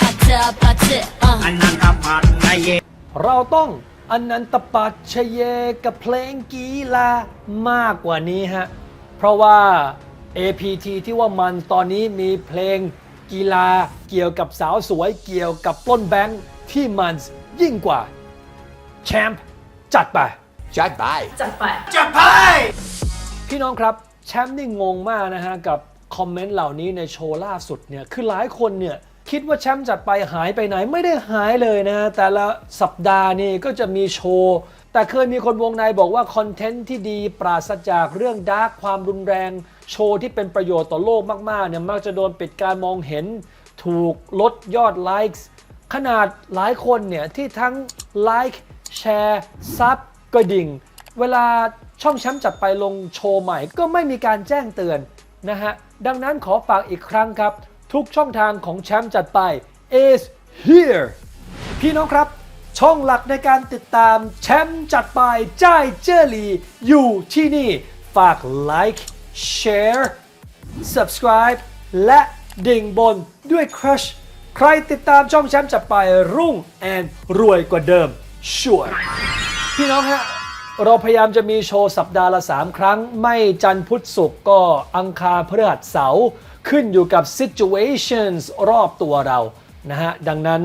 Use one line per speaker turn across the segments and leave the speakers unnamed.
ปัจปัจ
อันนันตปัดนเย
เราต้องอันนันตปัจเชเยกับเพลงกีฬามากกว่านี้ฮะ เพราะว่า APT ที่ว่ามันตอนนี้มีเพลงกีฬาเกี่ยวกับสาวสวยเกี่ยวกับต้นแบงค์ที่มันยิ่งกว่าแชมป์จัดไป
จัดไป
จัดไป
จัดไป
พี่น้องครับแชมป์นี่งงมากนะฮะกับคอมเมนต์เหล่านี้ในโชว์ล่าสุดเนี่ย คือหลายคนเนี่ย คิดว่าแชมป์จัดไปหายไปไหนไม่ได้หายเลยนะ แต่ละสัปดาห์นี่ก็จะมีโชว์ แต่เคยมีคนวงในบอกว่าคอนเทนต์ที่ดีปราศจากเรื่องดาร์กความรุนแรง โชว์ที่เป็นประโยชน์ต่อโลกมากๆเนี่ยมักจะโดนปิดการมองเห็น ถูกลดยอดไลค์ขนาดหลายคนเนี่ย ที่ทั้งไลค์แชร์ซับกระดิ่ง เวลาช่องแชมป์จัดไปลงโชว์ใหม่ก็ไม่มีการแจ้งเตือนนะฮะ ดังนั้นขอฝากอีกครั้งครับ ทุกช่องทางของแชมป์จัดไป is here พี่น้องครับ ช่องหลักในการติดตามแชมป์จัดไปจ้ายเจอรี่อยู่ที่นี่ ฝาก like share subscribe และดิ่งบนด้วย crush ใครติดตามช่องแชมป์จัดไปรุ่งแอนรวยกว่าเดิม ชัวร์พี่น้องฮะ เราพยายามจะมีโชว์สัปดาห์ละ 3 ครั้ง ไม่จันทร์พุธศุกร์ก็อังคารพฤหัสเสาร์ขึ้นอยู่กับ situations รอบตัวเรานะฮะ ดังนั้น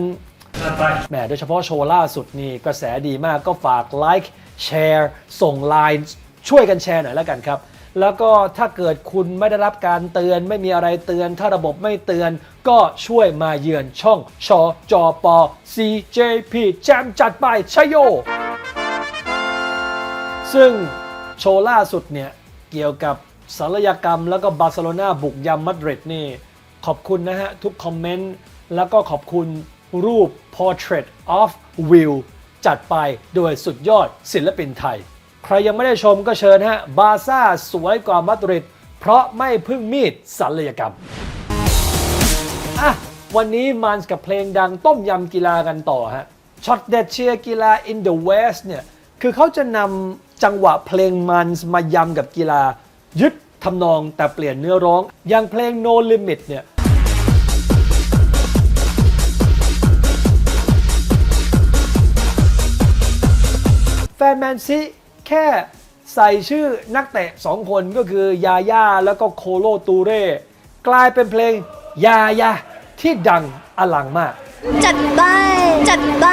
แหมโดยเฉพาะโชว์ล่าสุดนี่กระแสดีมากก็ฝากไลค์แชร์ส่งไลน์ช่วยกันแชร์หน่อยแล้วกันครับ แล้วก็ถ้าเกิดคุณไม่ได้รับการเตือนไม่มีอะไรเตือน ถ้าระบบไม่เตือน ก็ช่วยมาเยือนช่องชอจอปอ CJP แจมจัดไปชโย ซึ่งโชว์ล่าสุดเนี่ย เกี่ยวกับศัลยกรรมแล้วก็บาร์เซโลนาบุกยำมาดริดนี่ ขอบคุณนะฮะ ทุกคอมเมนต์ แล้วก็ขอบคุณรูป Portrait of Will จัดไปโดยสุดยอดศิลปินไทย ใครยังไม่ได้ชมก็เชิญฮะ บาซ่าสวยกว่ามาดริดเพราะไม่พึ่งมีดศัลยกรรม อะ วันนี้มันกับเพลงดังต้มยำกีฬากันต่อฮะช็อตเด็ดเชียร์กีฬา in the West เนี่ย คือเขาจะนำ จังหวะเพลงมันมายำกับกีฬา ยึดทำนองแต่เปลี่ยนเนื้อร้อง อย่างเพลง No Limit เนี่ยแฟนแมนซีแค่ใส่ชื่อนักเตะสองคนก็คือยาย่าแล้วก็โคโลตูเร่กลายเป็นเพลงยายาที่ดังอลังมาก
จัดไปจัดไป